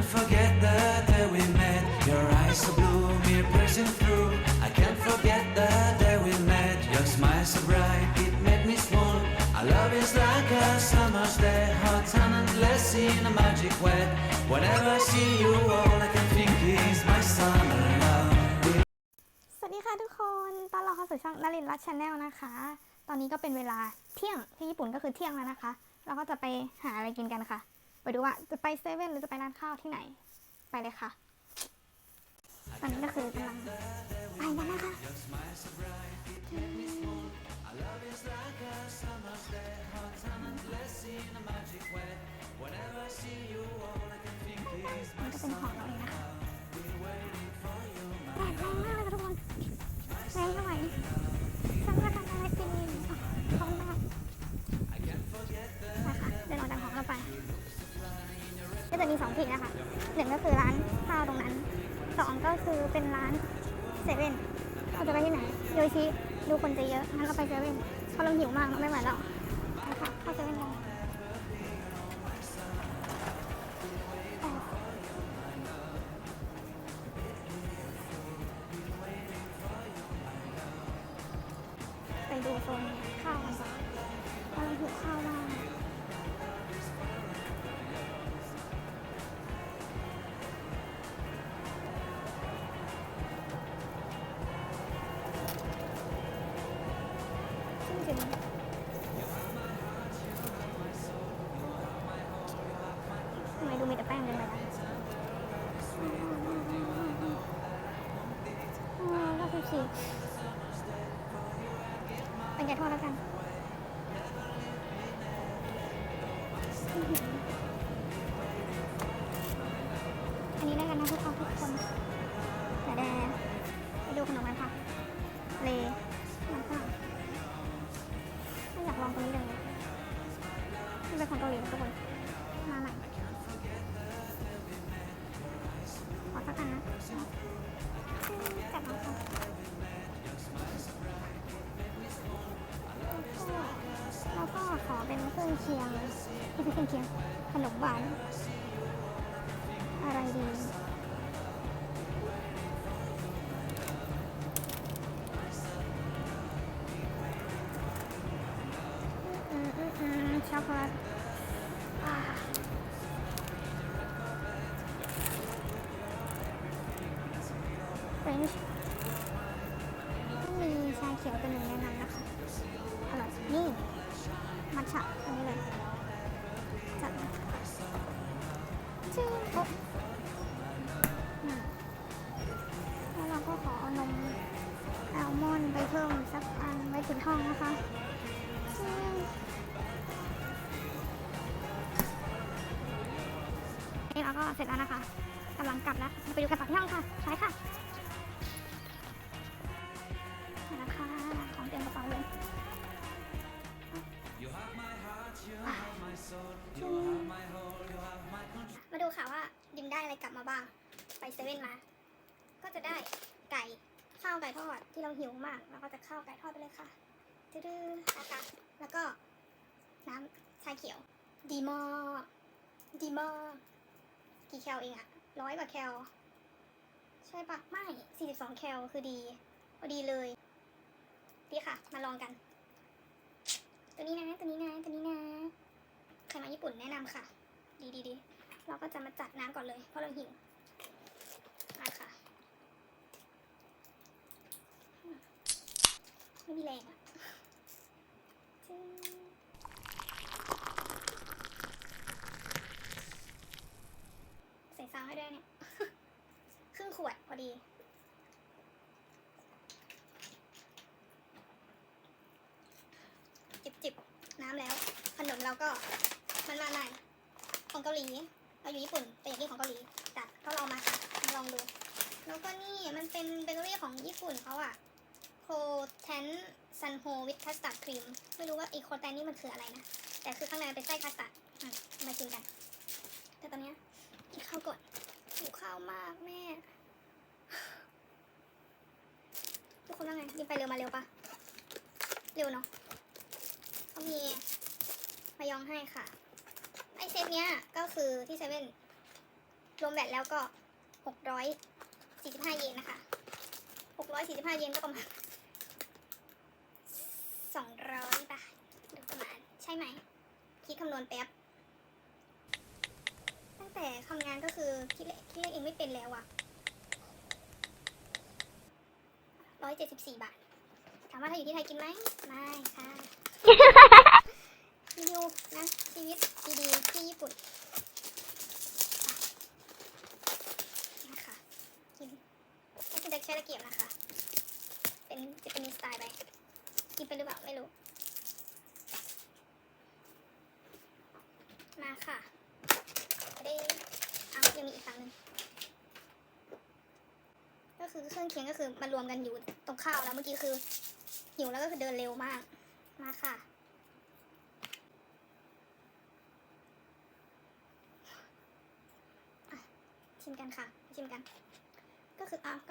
can't forget the day we met. Your eyes so blue, me piercing through. I can't forget the day we met. Your smile so bright, it made me swoon. Our love is like a summer's day, hot and endless in a magic way. Whenever I see you, all I can think is my summer love. สวัสดีค่ะทุกคนตอนเราเข้าสู่ช่องนารินรัชแนลนะคะ ตอนนี้ก็เป็นเวลาเที่ยงที่ญี่ปุ่นก็คือเที่ยงแล้วนะคะ เราก็จะไปหาอะไรกินกันค่ะ ไปดูว่าจะไปเซเว่นหรือจะไปร้านข้าวที่ไหน ไปเลยค่ะ ตอนนี้ก็คือกำลังไปกันนะคะมันก็เป็นของเราเองนะคะ ทีนะคะหนึ่งก็คือร้านข้าวตรงนั้นสองก็คือเป็นร้านเซเว่นเราจะไปที่ไหนโยชิดูคนจะเยอะงั้นเราไปเซเว่นเพราะเราหิวมากเราไม่ไหวแล้วนะคะเข้าเซเว่นกันไปดูโซนข้ จริงๆทำไมดูมีแต่แป้งเลยนะอ๋อก็คือฉีกเป็นไก่ทอดแล้วกันอันนี้แล้วกันนะทุกคนทุกคน เป็เลยกาหลีทุกคนมาใหม่ขอสักอันนะจับมาค่ะแล้วก็ขอเป็นเครื่องเคียงไม่ใช่เครื่องเคียงขนมหวานอะไรดี ชาเขียวตัวหนึ่งแนะนำนะคะอร่อยนี่มัทฉะอันนี้เลยจัดชื่อโอ๊ะแล้วเราก็ขอเอานมอัลมอนด์ไปเพิ่มสักอันไว้ถึงห้องนะคะนี่เราก็เสร็จแล้วนะคะกำลังกลับแล้วไปดูกันต่อที่ห้องค่ะ ใช่ค่ะ อะไรกลับมาบ้าง ไปเซเว่นมา ก็จะได้ไก่ข้าวไก่ทอดที่เราหิวมากเราก็จะข้าวไก่ทอดไปเลยค่ะดื้อๆนะคะแล้วก็น้ำชาเขียว ดีมากดีมากกี่แคลเองอะร้อยกว่าแคลใช่ปะไม่42แคลคือดีพอดีเลย ดีค่ะ มาลองกัน ตัวนี้นะ ตัวนี้นะ ตัวนี้นะ ใครมาญี่ปุ่นแนะนำค่ะ ดีดีดี เราก็จะมาจัดน้ำก่อนเลย เพราะเราหิวมาค่ะไม่มีแรงอะจึ๊งใส่ซาวให้ด้วยเนี่ย ครึ่งขวดพอดีจิบจิบน้ำแล้ว ขนมเราก็มันมาใหม่ของเกาหลี เราอยู่ญี่ปุ่นแต่อยากกินของเกาหลีจัดก็ลองมาค่ะลองดู แล้วก็นี่มันเป็นเบเกอรี่ของญี่ปุ่นเขาอะโคแทนซันโฮวิทคัสตาร์ดครีมไม่รู้ว่าไอโคแทนนี่มันคืออะไรนะ แต่คือข้างในเป็นไส้คัสตาร์ดมากินกัน แต่ตอนเนี้ยกินข้าวก่อนหิวข้าวมากแม่ ทุกคนว่าไงยิงไปเร็วมาเร็วปะเร็วเนาะเขามีมายองให้ค่ะ เซตเนี้ยก็คือที่เซเว่นรวมแบตแล้วก็หกร้อยสี่สิบห้าเยนนะคะหกร้อยสี่สิบห้าเยนก็ประมาณสองร้อยบาทโดยประมาณใช่ไหม คิดคำนวณแป๊บ ตั้งแต่ทำงานก็คือคิดเลขคิดเลขเองไม่เป็นแล้วอะร้อยเจ็ดสิบสี่บาท ถามว่าถ้าอยู่ที่ไทยกินไหม ไม่ค่ะ รีวิวนะชีวิตดีๆที่ญี่ปุ่นนะคะกินไม่กินแต่ใช้ตะเกียบนะคะ เป็นจะเป็นสไตล์ไปกินไปหรือเปล่าไม่รู้ มาค่ะจะได้เอายังมีอีกครั้งหนึ่งก็คือเครื่องเคียงก็คือมารวมกันอยู่ตรงข้าวแล้วเมื่อกี้คือหิวแล้วก็คือเดินเร็วมากมาค่ะ ชิมกันค่ะ ชิมกัน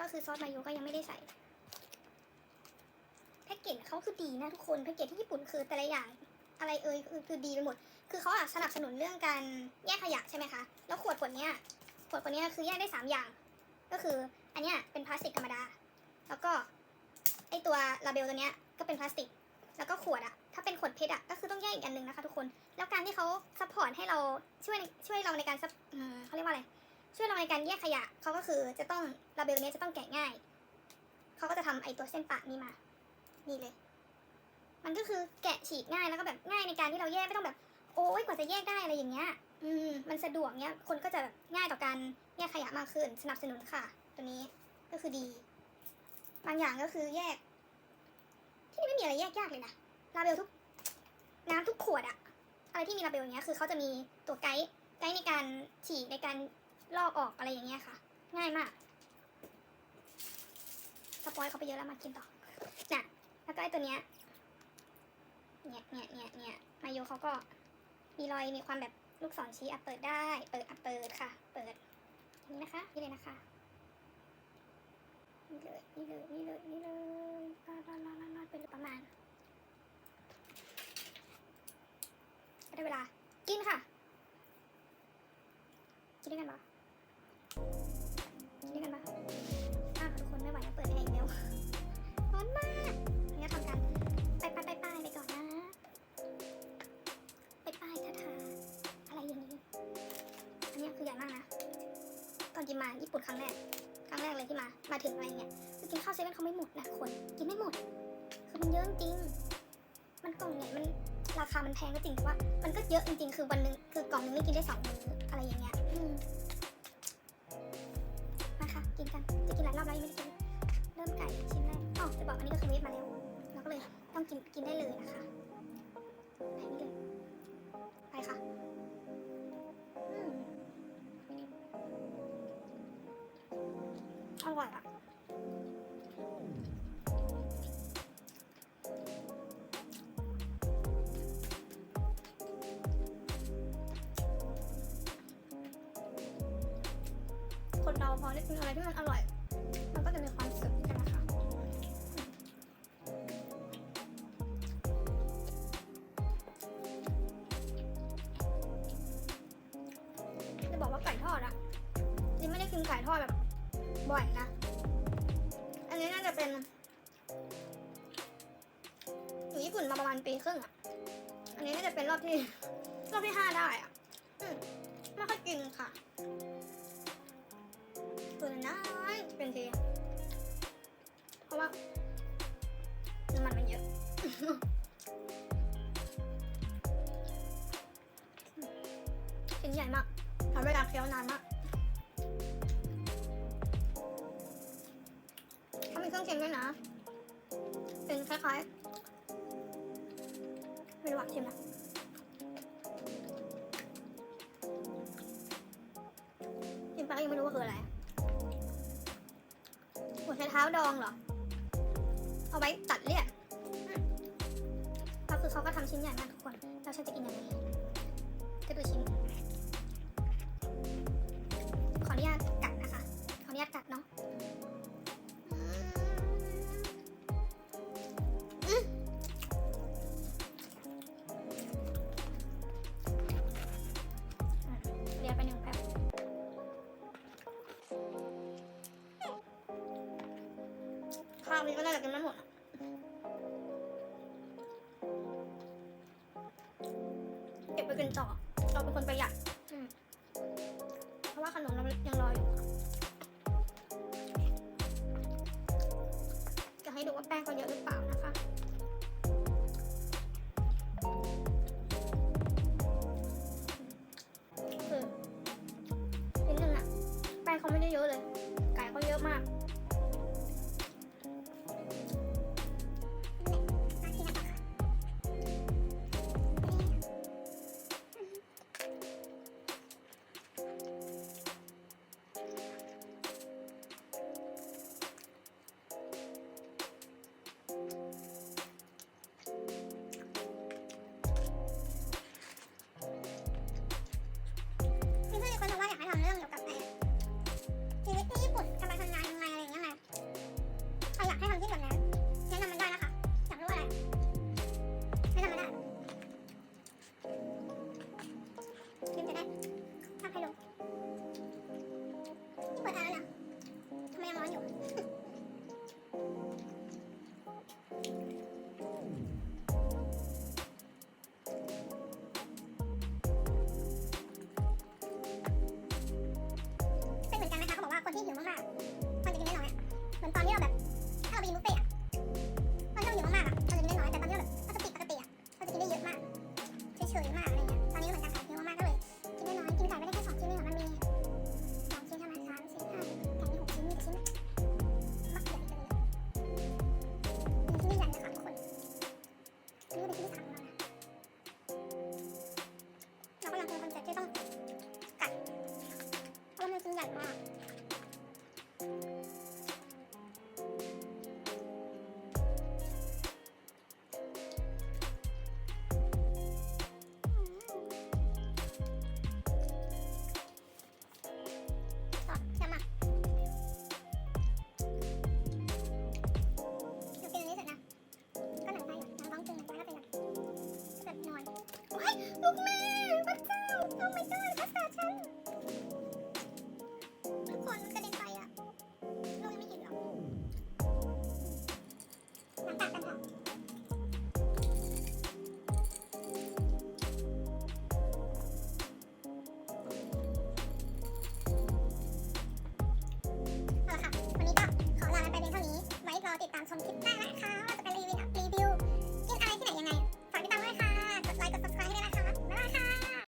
ก็ คือซอสมาโยก็ยังไม่ได้ใส่ แพ็กเกจเขาคือดีนะทุกคน แพ็กเกจที่ญี่ปุ่นคือแต่ละอย่างอะไรเอ่ยคือคือดีไปหมด คือเขาอะสนับสนุนเรื่องการแยกขยะใช่ไหมคะ แล้วขวดขวดเนี้ยขวดขวดเนี้ยคือแยกได้สามอย่าง ก็คืออันเนี้ยเป็นพลาสติกธรรมดา แล้วก็ไอตัวลาเบลตัวเนี้ยก็เป็นพลาสติก แล้วก็ขวดอะถ้าเป็นขวดเพชรอะก็คือต้องแยกอีกอันหนึ่งนะคะทุกคน แล้วการที่เขาซัพพอร์ตให้เราช่วยช่วยเราในการซัพเขาเรียกว่าอะไร ช่วยเราในการแยกขยะเขาก็คือจะต้องลาเบลเนี้ยจะต้องแกะง่าย เขาก็จะทำไอตัวเส้นปะนี้มา นี่เลย มันก็คือแกะฉีกง่ายแล้วก็แบบง่ายในการที่เราแยกไม่ต้องแบบ โอ้ยกว่าจะแยกได้อะไรอย่างเงี้ย อืม มันสะดวกเนี้ย คนก็จะแบบง่ายต่อการแยกขยะมากขึ้น สนับสนุนค่ะ ตัวนี้ก็คือดี บางอย่างก็คือแยก ที่นี่ไม่มีอะไรแยกยากเลยนะลาเบลทุก น้ำทุกขวดอะอะไรที่มีลาเบลอย่างเงี้ยคือเขาจะมีตัวไกด์ไกด์ในการฉีกในการ ลอกออกอะไรอย่างเงี้ยค่ะ ง่ายมากสปอยเขาไปเยอะแล้วมากินต่อน่ะแล้วก็ไอตัวเนี้ยเนี่ยเนี่ยเนี่ยเนี่ยมาโยเขาก็มีรอยมีความแบบลูกศรชี้อะเปิดได้ เปิดอะเปิดค่ะ เปิดนี่นะคะนี่เลยนะคะนี่เลยนี่เลยนี่เลยนี่เลยลาลาลาลาลาเป็นประมาณได้เวลากินค่ะกินด้วยกันปะ ตอนกินมาญี่ปุ่นครั้งแรกครั้งแรกเลยที่มา มาถึงอะไรเงี้ยคือกินข้าวเซเว่นเขาไม่หมดนะคน กินไม่หมด คือมันเยอะจริง มันกล่องใหญ่ยมันราคามันแพงก็จริงแต่ว่า มันก็เยอะจริงๆ คือวันหนึงคือกล่องนึงนี่กินได้สองมื้ออะไรอย่างเงี้ยอืมมาค่ะกินกัน จะกินหลายรอบแล้วยังไม่ได้กิน เริ่มไก่ชิ้นแรกอ๋อจะบอกอันนี้ก็คือเวฟมาแล้ว เราก็เลยต้องกินกินได้เลยนะคะ คนเราพอได้กินอะไรที่มันอร่อย มันก็จะมีความสุขใช่ไหมคะจะบอกว่าไก่ทอดอะยังไม่ได้กินไก่ทอดแบบบ่อยนะ อันนี้น่าจะเป็นอยู่ญี่ปุ่นมาประมาณปีครึ่งอะอันนี้น่าจะเป็นรอบที่รอบที่ห้าได้อะอืมไม่ค่อยกินค่ะ ตัวนน้อยเป็นทีเพราะว่าน้ำมันมันเยอะชิ้นใหญ่มากทำเวลาเคี้ยวนานมากเขามีเครื่องเคียงด้วยนะ เป็นคล้ายๆ ไม่รู้ว่าชิมนะชิมไปก็ยังไม่รู้ว่าคืออะไร ในเท้าดองเหรอ เอาไว้ตัดเลี่ยนก็คือเขาก็ทำชิ้นใหญ่มากทุกคน เราฉันจะกินยังไงจะดูชิ้น อบนี้ก็น่าจะกินไม่หมดเก็บไปกินต่อเราเป็นคนประหยัดเพราะว่าขนมเรายังรออยู่จะให้ดูว่าแป้งเขาเยอะหรือเปล่านะคะคือนิดนึงอะแป้งเขาไม่ได้เยอะเลย ไก่เขาเยอะมาก